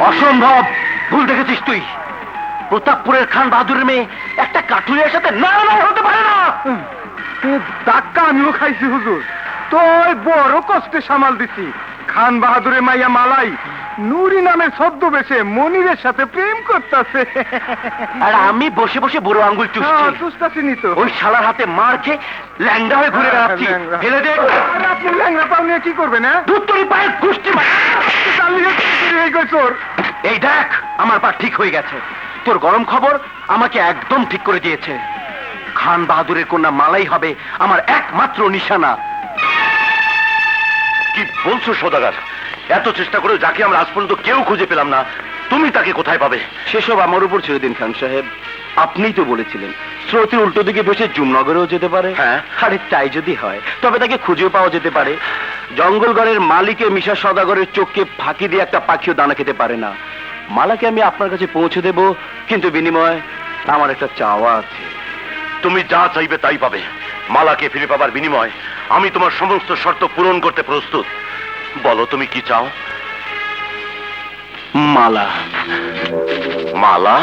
অসম্ভব ভুল দেখেছিস তুই। প্রতাপপুরের খান বাহাদুরের মেয়ে একটা কাঠুরিয়ার সাথে না হতে পারে না। ধাক্কা আমিও খাইছি হুজুর। তোই বড় কষ্টে সামাল দিছি। খান বাহাদুরের মাইয়া মালাই নুরি নামের ছদ্ম বেশে মনিরের সাথে প্রেম করতেছে। আর আমি বসে বসে বুড়ো আঙ্গুল চুষছি। চুস্তাছি নি তো। ওই শালার হাতে মার খেয়ে ল্যাংডা হয়ে ঘুরে বেড়াচ্ছি। ল্যাংড়া। ফেলে দে। আর আপনি ল্যাংড়া পাও নিয়ে কি করবেন হ্যাঁ? দুত্তরি পায়ের কুষ্টি মার এই দেখ আমার পা ঠিক হয়ে গেছে। তোর গরম খবর আমাকে একদম ঠিক করে দিয়েছে। খান বাহাদুরের কন্যা মালাই হবে আমার একমাত্র নিশানা। কি বলছো সদাগার? এত চেষ্টা করে যাকে আমরা আজ পর্যন্ত কেউ খুঁজে পেলাম না তুমি তাকে কোথায় পাবে? সেসব আমার উপর ছেড়ে দিন খান সাহেব আপনিই তো বলেছিলেন স্রোতের উল্টো দিকে বসে জুমনগরেও যেতে পারে। হ্যাঁ। আরে তাই যদি হয় তবে তাকে খুঁজেও পাওয়া যেতে পারে। জঙ্গলগড়ের মালিকে মিশা সদাগরের চোখকে ফাঁকি দিয়ে একটা পাখিও দানা খেতে পারে না। মালাকে আমি আপনার কাছে পৌঁছে দেব কিন্তু বিনিময় আমার একটা চাওয়া আছে। তুমি যা চাইবে তাই পাবে। মালাকে ফিরে পাবার বিনিময় আমি তোমার সমস্ত শর্ত পূরণ করতে প্রস্তুত। বলো তুমি কি চাও? মালা। মালা?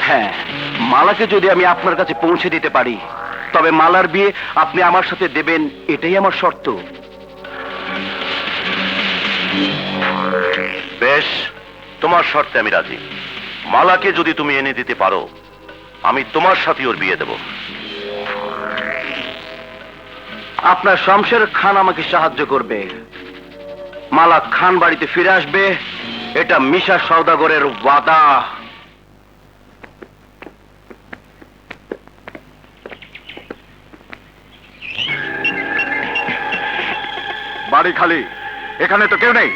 হ্যাঁ মালাকে যদি আমি আপনার কাছে পৌঁছে দিতে পারি তবে মালার বিয়ে আপনি আমার সাথে দেবেন এটাই আমার শর্ত। বেশ, তোমার শর্তে আমি রাজি। মালাকে যদি তুমি এনে দিতে পারো, আমি তোমার সাথে ওর বিয়ে দেব। আপনার শমশের খান আমাকে সাহায্য করবে। মালা খান বাড়িতে ফিরে আসবে। এটা মিশা সৌদাগরের ওয়াদা। বাড়ি খালি। এখানে তো কেউ নেই।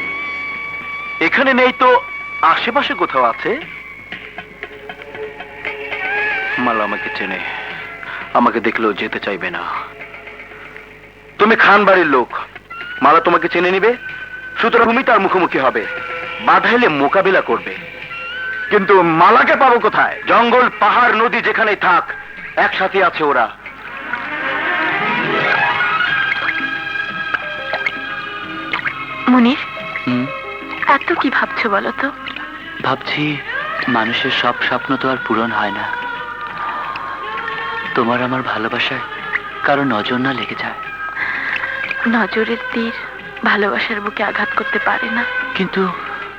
এখানে নেই তো আশেপাশে কোথাও আছে? মালা আমাকে চেনে। আমাকে দেখলেও যেতে চাইবে না। তুমি খান বাড়ির লোক। মালা তোমাকে চেনে নিবে? সুতরাং তুমি তার মুখোমুখি হবে। বাধা এলে মোকাবিলা করবে। কিন্তু মালাকে পাবো কোথায়? জঙ্গল, পাহাড়, নদী যেখানেই থাক, একসাথে আছে ওরা। মুনির এত কি ভাবছ বলো তো? ভাবছি মানুষের সব স্বপ্ন তো আর পূরণ হয় না। তোমার আমার ভালোবাসায় কারও নজর না লেগে যায়। নজরের তীর ভালোবাসার বুকে আঘাত করতে পারে না। কিন্তু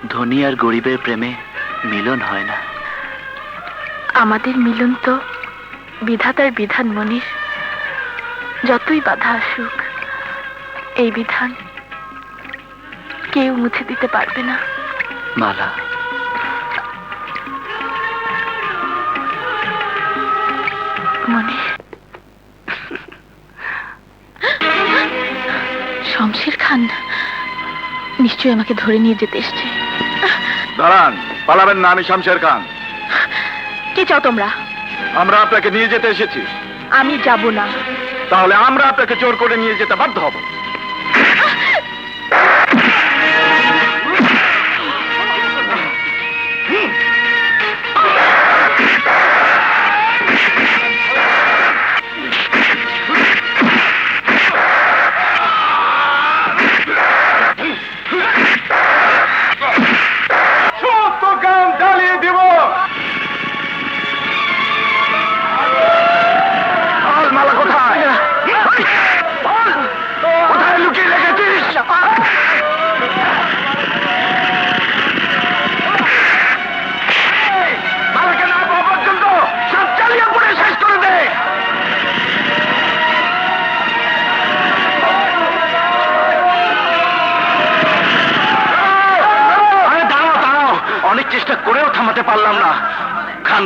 ধনী আর গরিবের প্রেমে মিলন হয় না। আমাদের মিলন তো বিধাতার বিধান মনির যতই বাধা আসুক এই বিধান কেউ মুছে দিতে পারবে না। মালা। শমশের খান নিশ্চয়ই আমাকে ধরে নিয়ে যেতে এসছে। দাঁড়ান পালাবেন না আমি শামশের খান। কে চাও তোমরা? আমরা আপনাকে নিয়ে যেতে এসেছি। আমি যাব না। তাহলে আমরা আপনাকে জোর করে নিয়ে যেতে বাধ্য হব।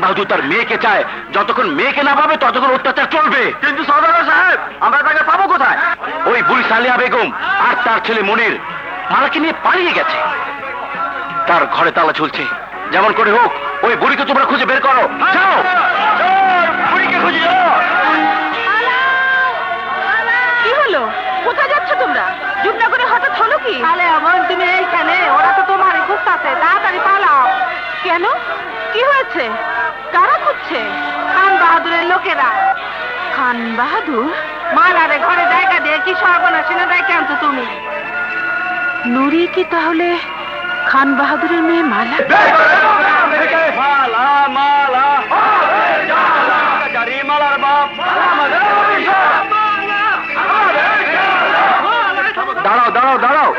বাহাদুর তার মেয়েকে চায়। যতক্ষণ মেয়েকে না পাবে ততক্ষণ অত্যাচার চলবে। কিন্তু সদাগর সাহেব আমরা তাকে পাবো কোথায়? ওই বুড়ি সালিয়া বেগম আর তার ছেলে মনির মালাকে নিয়ে পালিয়ে গেছে। তার ঘরে তালা ঝুলছে। যেমন করে হোক ওই বুড়িকে তোমরা খুঁজে বের করো। যাও! বুড়িকে খুঁজে যাও কি হলো? কোথায় যাচ্ছ তোমরা? যুবনগরে হঠাৎ হলো কি? তাহলে এমন তুমি এইখানে ওরা তো তোমার খুঁজতেছে তাড়াতাড়ি পালাও। কেন? কি হয়েছে? কারা খুঁজছে? খান বাহাদুরের লোকেরা। খান বাহাদুর? মালারে ঘরে জায়গা দিয়ে কি সর্বনাশী না দেখে আনতো তুমি? নুরি কি তাহলে খান বাহাদুরের মেয়ে মালা? দাঁড়াও দাঁড়াও দাঁড়াও।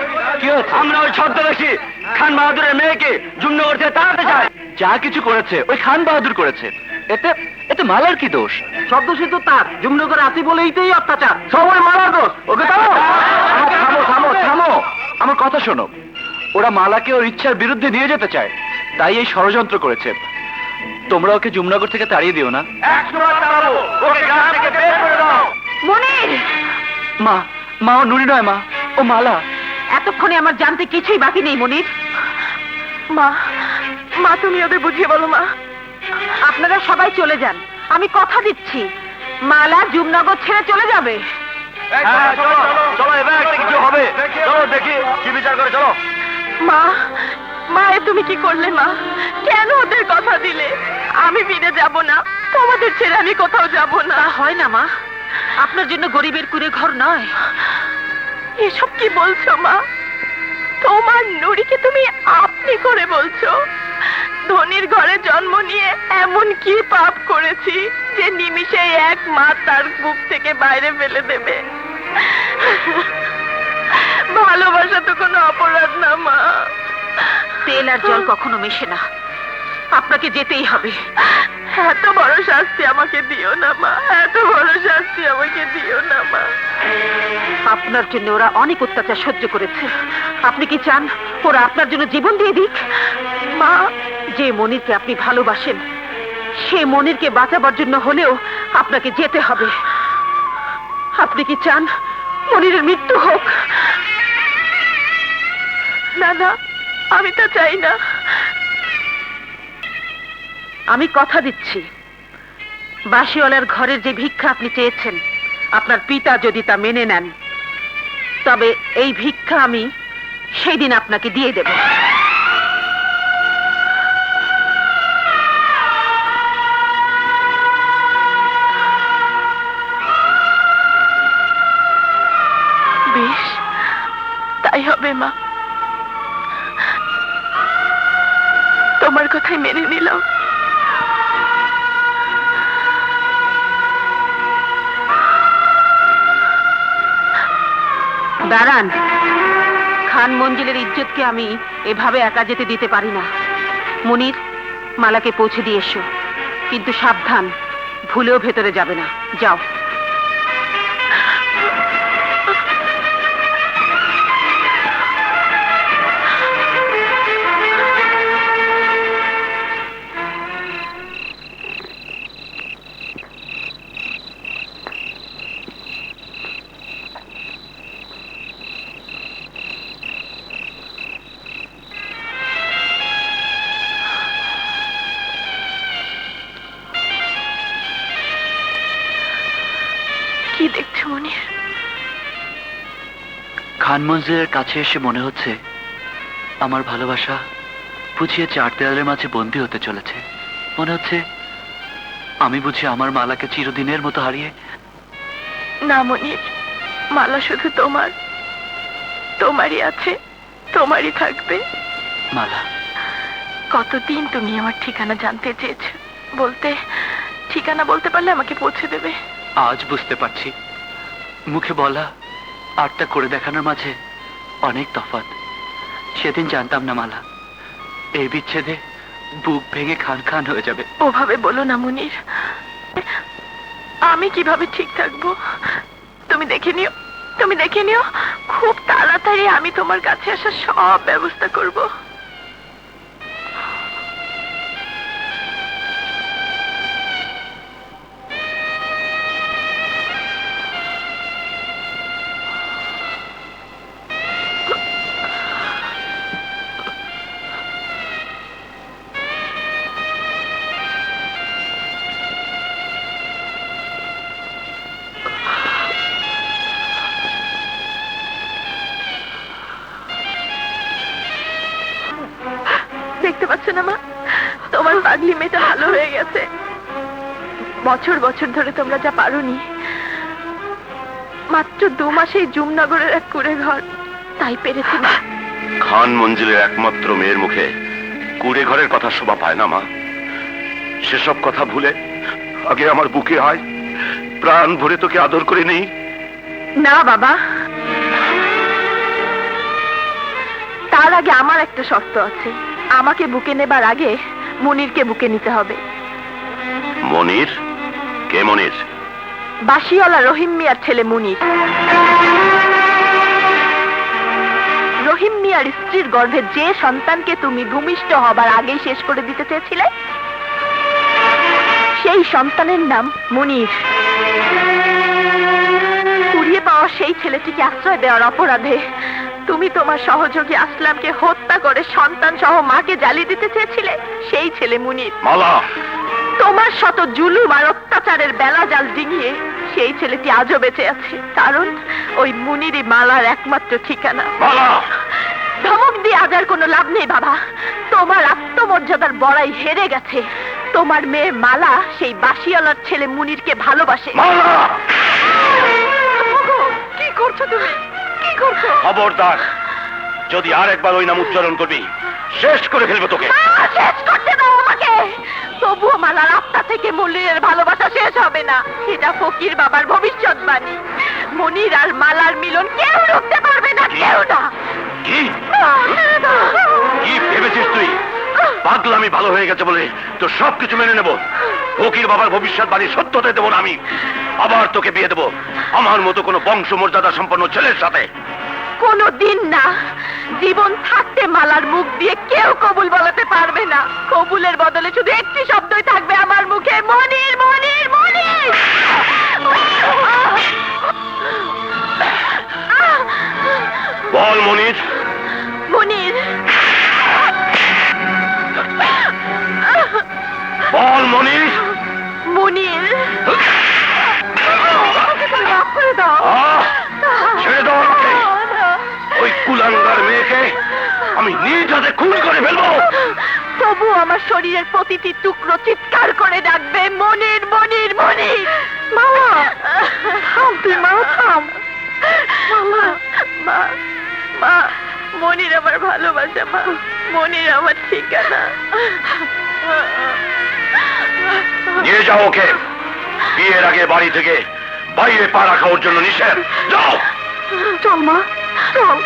কি হয়েছে? আমরা ওই ছদ্মবেশী খান বাহাদুরের মেয়েকে জুমনগর থেকে তাড়াতে চাই। যা কিছু করেছে ওই খান বাহাদুর করেছে। এতে এতে মালার কি দোষ? সব দোষই তো তার। জুমনগর আছি বলেই তো অত্যাচার। সবাই মালার দোষ। ওকে থামো থামো থামো থামো। আমার কথা শোনো। ওরা মালাকে ওর ইচ্ছার বিরুদ্ধে নিয়ে যেতে চায়। তাই এই ষড়যন্ত্র করেছে। তোমরা ওকে জুমনগর থেকে তাড়িয়ে দিও না। মনির! মা মা ও নুরি নয় মা ও মালা। এতক্ষণে আমার জানতে কিছুই বাকি নেই মনির। মা মা তুমি ওদের বুঝিয়ে বলো মা। আপনারা সবাই চলে যান। আমি কথা দিচ্ছি। মালা জুমনগর ছেড়ে চলে যাবে। হ্যাঁ, চলো চলো এবার একটা কিছু হবে। চলো দেখি কি বিচার করে চলো। মা মা এ তুমি কি করলে মা? কেন ওদের কথা দিলে? আমি ফিরে যাব না। তোমাদের ছেড়ে আমি কোথাও যাব না। হয় না মা। আপনার জন্য গরিবের কুড়ে ঘর নয়। এসব কি বলছো মা? তোমার নুরিকে তুমি আপনি করে বলছো? ধনির ঘরে জন্ম নিয়ে এমন কি পাপ করেছি যে নিমিষে এক মা তার বুক থেকে বাইরে ফেলে দেবে? ভালোবাসা তো কোনো অপরাধ না মা। তেল আর জল কখনো মেশে না। আপনাকে যেতেই হবে। এত বড় শাস্তি আমাকে দিও না মা। এত বড় শাস্তি আমাকে দিও না মা। আপনার জন্য ওরা অনেক অত্যাচার সহ্য করেছে। আপনি কি চান ওরা আপনার জন্য জীবন দিয়ে দিক? যে মনিরকে আপনি ভালোবাসেন, সে মনিরকে বাঁচাবার জন্য হলেও আপনাকে যেতে হবে। আপনি কি চান মনিরের মৃত্যু হোক? না না, আমি তা চাই না। আমি কথা দিচ্ছি। বাসিওয়ালার ঘরের যে ভিক্ষা আপনি চেয়েছেন, আপনার পিতা যদি তা মেনে নেন, তবে এই ভিক্ষা আমি সেই দিন আপনাকে দিয়ে দেব। তাই হবে, মা। তোমার কথাই মেনে নিলাম। দাঁড়ান। খান মঞ্জিলের ইজ্জতকে আমি এভাবে একা যেতে দিতে পারি না। মনির, মালাকে পৌঁছে দিয়ে এসো। কিন্তু সাবধান, ভুলেও ভেতরে যাবে না। যাও। কি দেখছ মনির খান মঞ্জিলের কাছে এসে মনে হচ্ছে আমার ভালোবাসা বুঝিয়ে চার দেয়ালের মাঝে বন্দি হতে চলেছে। মনে হচ্ছে আমি বুঝি আমার মালাকে চিরদিনের মতো হারিয়ে না মনির মালা শুধু তোমার। তোমারই আছে তোমারই থাকবে। মালা। কতদিন তুমি আমার ঠিকানা জানতে চেয়েছো? বলতে ঠিকানা বলতে পারলে আমাকে পৌঁছে দেবে। আজ বুঝতে পারছি। মুখে বলা আরটা করে দেখানোর মাঝে অনেক তফাৎ। সেদিন জানতাম না মালা। এই বিচ্ছেদে বুক ভেঙে খান খান হয়ে যাবে। ওভাবে বলো না, মুনির। আমি কীভাবে ঠিক থাকব? তুমি দেখে নিও, তুমি দেখে নিও। খুব তাড়াতাড়ি আমি তোমার কাছে আসার সব ব্যবস্থা করব। পাচ্ছ না মা তোমার পাগলি মেয়েটা ভালো হয়ে গেছে। বছর বছর ধরে তোমরা যা পারোনি মাত্র দু মাসেই জুমনগরের এক কুড়ে ঘর তাই পেরেছি মা খান মঞ্জিলের একমাত্র মেয়ের মুখে কুড়ে ঘরের কথা শোভা পায় না মা। সেসব কথা ভুলে আগে আমার বুকে হয় প্রাণ ভরে তোকে আদর করে নেই না বাবা। তার আগে আমার একটা শর্ত আছে। আমাকে বুকে নেবার আগে মনিরকে বুকে নিতে হবে। মনির? কে মনির? বাসিওয়ালা রহিম মিয়ার ছেলে মুনির। রহিম মিয়ার স্ত্রীর গর্ভে যে সন্তানকে তুমি ভূমিষ্ঠ হবার আগেই শেষ করে দিতে চেয়েছিলে সেই সন্তানের নাম মুনির। কুড়িয়ে পাওয়া সেই ছেলেটিকে আশ্রয় দেওয়ার অপরাধে তুমি তোমার সহযোগী আসলামকে হত্যা করে সন্তান সহ মাকে জ্বালিয়ে দিতে চেয়েছিলে? সেই ছেলে মুনির। মালা। তোমার শত জুলুম আর অত্যাচারের বেলা জাল ডিঙিয়ে সেই ছেলেটি আজও বেঁচে আছে। কারণ ওই মুনিরই মালার একমাত্র ঠিকানা। মালা। ধমক দিয়ে আজ আর কোনো লাভ নেই বাবা। তোমার আত্মমর্যাদার বড়াই হেরে গেছে। তোমার মেয়ে মালা সেই বাসিয়ালার ছেলে মুনিরকে ভালোবাসে। মালা। খবরদার। যদি আর একবার ওই নাম উচ্চারণ করবি শেষ করে ফেলব তোকে। শেষ করতে দাও আমাকে। তবুও মালার আত্মা থেকে মনিরের ভালোবাসা শেষ হবে না। এটা ফকির বাবার ভবিষ্যৎবাণী। মনির আর মালার মিলন কেউ রুখতে পারবে না কেউ না। কি? ভেবেছিস তুই? পাগলামি ভালো হয়ে গেছে বলে তো সবকিছু মেনে নেব। ফকির বাবার ভবিষ্যৎবাণী সত্য হতে দেবো না আমি। আবার তোকে বিয়ে দেবো। আমার মতো কোনো বংশ মর্যাদা সম্পন্ন ছেলের সাথে। কোনো দিন না। জীবন থাকতে মালার মুখ দিয়ে কেউ কবুল বলাতে পারবে না। কবুলের বদলে শুধু একটি শব্দই থাকবে আমার মুখে মনির মনির মনির! বল মনির। মনির! বল মনির। মনির! মাফ করে দাও ছেড়ে দাও। কুলাঙ্গার মেয়েকে আমি নিজ হাতে খুন করে ফেলব। তবু আমার শরীরের প্রতিটি টুকরো চিৎকার করে ডাকবে মনির মনির মনির! মামা! থাম তুই মা থাম! মামা মা মা মনির আমার ভালোবাসা মা মনির আমার ঠিকানা। নিয়ে যাও ওকে। বিয়ের আগে বাড়ি থেকে বাইরে পা রাখা ওর জন্য নিষেধ। যাও! চল মা। চল